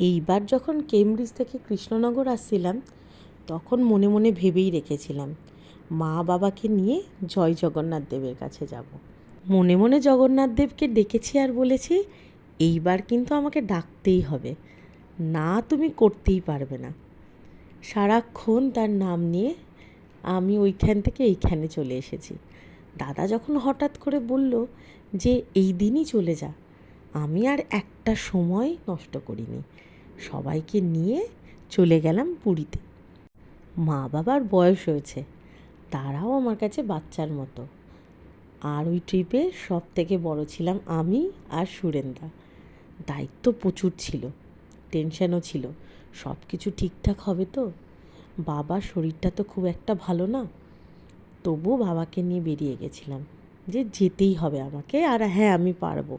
এইবার যখন কেমব্রিজ থেকে কৃষ্ণনগর আসছিলাম, তখন মনে মনে ভেবেই রেখেছিলাম, মা বাবাকে নিয়ে জয় জগন্নাথ দেবের কাছে যাব। মনে মনে জগন্নাথ দেবকে ডেকেছি আর বলেছি, এইবার কিন্তু আমাকে ডাকতেই হবে। না তুমি করতেই পারবে না। সারাক্ষণ তার নাম নিয়ে আমি ওইখান থেকে এইখানে চলে এসেছি। দাদা যখন হঠাৎ করে বলল যে, এই দিনই চলে যা, আমি আর একটা সময় নষ্ট করিনি। সবাইকে নিয়ে চলে গেলাম পুরীতে। মা বাবার বয়স হয়েছে, তারাও আমার কাছে বাচ্চার মতো। আর ওই ট্রিপে সব থেকে বড় ছিলাম আমি আর সুরেন্দা। দায়িত্ব প্রচুর ছিল টেনশনও ছিল সব কিছু ঠিকঠাক হবে তো? বাবার শরীরটা তো খুব একটা ভালো না। তবুও বাবাকে নিয়ে বেরিয়ে গেছিলাম, যে যেতেই হবে আমাকে, আর হ্যাঁ আমি পারব।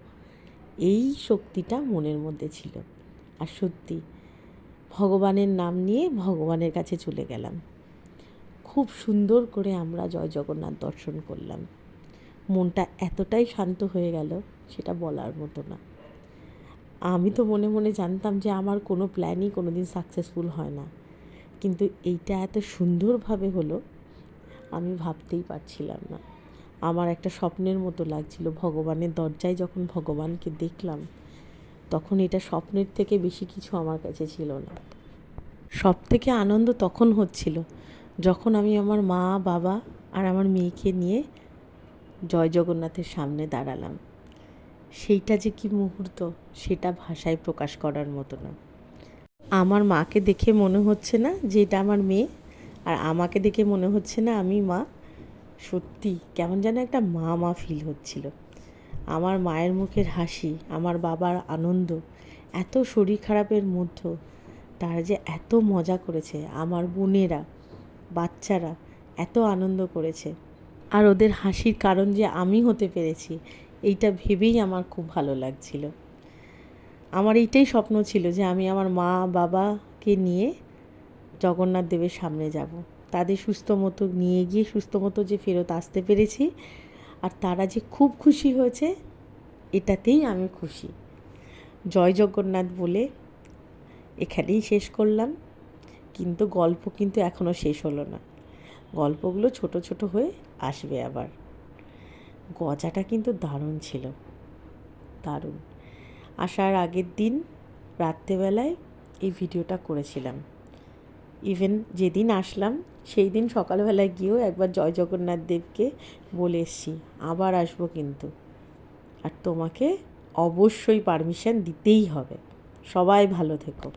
এই শক্তিটা মনের মধ্যে ছিল। আর সত্যি, ভগবানের নাম নিয়ে ভগবানের কাছে চলে গেলাম। খুব সুন্দর করে আমরা জয় জগন্নাথ দর্শন করলাম। মনটা এতটাই শান্ত হয়ে গেল সেটা বলার মতো না। আমি তো মনে মনে জানতাম যে আমার কোনো প্ল্যানই কোনো দিন সাকসেসফুল হয় না। কিন্তু এইটা এত সুন্দরভাবে হলো, আমি ভাবতেই পারছিলাম না। আমার একটা স্বপ্নের মতো লাগছিল, ভগবানের দরজায় যখন ভগবানকে দেখলাম তখন এটা স্বপ্নের থেকে বেশি কিছু আমার কাছে ছিল না। সব থেকে আনন্দ তখন হচ্ছিল যখন আমি আমার মা, বাবা আর আমার মেয়েকে নিয়ে জয় জগন্নাথের সামনে দাঁড়ালাম। সেইটা যে কি মুহূর্ত, সেটা ভাষায় প্রকাশ করার মতো না। আমার মাকে দেখে মনে হচ্ছে না যে এটা আমার মেয়ে আর আমাকে দেখে মনে হচ্ছে না আমি মা। সত্যি কেমন যেন একটা মা মা ফিল হচ্ছিল। আমার মায়ের মুখের হাসি, আমার বাবার আনন্দ, এত শরীর খারাপের মধ্যেও তারা যে এত মজা করেছে, আমার বোনেরা, বাচ্চারা, এত আনন্দ করেছে। আর ওদের হাসির কারণ যে আমি হতে পেরেছি, এইটা ভেবেই আমার খুব ভালো লাগছিল। আমার এইটাই স্বপ্ন ছিল যে আমি আমার মা, বাবাকে নিয়ে জগন্নাথ দেবের সামনে যাব। তাদের সুস্থ মতো নিয়ে গিয়ে, সুস্থ মতো যে ফেরত আসতে পেরেছি আর তারা যে খুব খুশি হয়েছে, এটাতেই আমি খুশি। জয় জগন্নাথ বলে এখানেই শেষ করলাম। কিন্তু গল্প কিন্তু এখনও শেষ হলো না। গল্পগুলো ছোট ছোট হয়ে আসবে আবার। গজাটা কিন্তু দারুণ ছিল। দারুণ। আসার আগের দিন রাত্রেবেলায় এই ভিডিওটা করেছিলাম। ইভেন যেদিন আসলাম সেই দিন সকালবেলায় গিয়েও একবার জয় জগন্নাথ দেবকে বলে এসছি, আবার আসব কিন্তু। আর তোমাকে অবশ্যই পারমিশন দিতেই হবে। সবাই ভালো থেকো।